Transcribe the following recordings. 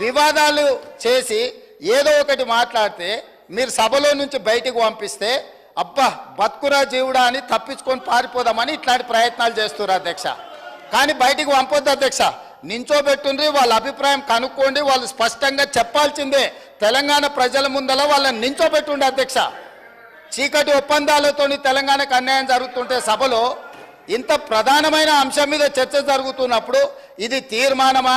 వివాదాలు చేసి ఏదో ఒకటి మాట్లాడితే మీరు సభలో నుంచి బయటికి పంపిస్తే అబ్బా బతుకురా జీవుడా అని తప్పించుకొని పారిపోదామని ఇట్లాంటి ప్రయత్నాలు చేస్తున్నారు అధ్యక్ష. కానీ బయటికి పంపొద్దు అధ్యక్ష. నించోబెట్టుండ్రి వాళ్ళ అభిప్రాయం కనుక్కోండి వాళ్ళు స్పష్టంగా చెప్పాల్సిందే. తెలంగాణ ప్రజల ముందల వాళ్ళని నించోబెట్టుండే అధ్యక్ష. చీకటి ఒప్పందాలతోని తెలంగాణకు అన్యాయం జరుగుతుంటే సభలో ఇంత ప్రధానమైన అంశం మీద చర్చ జరుగుతున్నప్పుడు ఇది తీర్మానమా?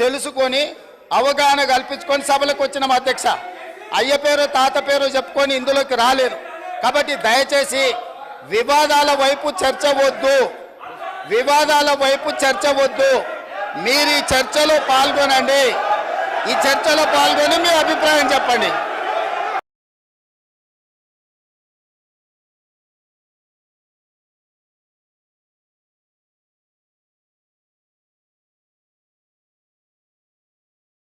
తెలుసుకొని అవగాహన కల్పించుకొని సభలకు వచ్చిన అధ్యక్ష. అయ్య పేరు తాత పేరు చెప్పుకొని ఇందులోకి రాలేదు కాబట్టి దయచేసి వివాదాల వైపు చర్చ వద్దు. వివాదాల వైపు చర్చ వద్దు. మీరు ఈ చర్చలో పాల్గొనండి. ఈ చర్చలో పాల్గొని మీ అభిప్రాయం చెప్పండి.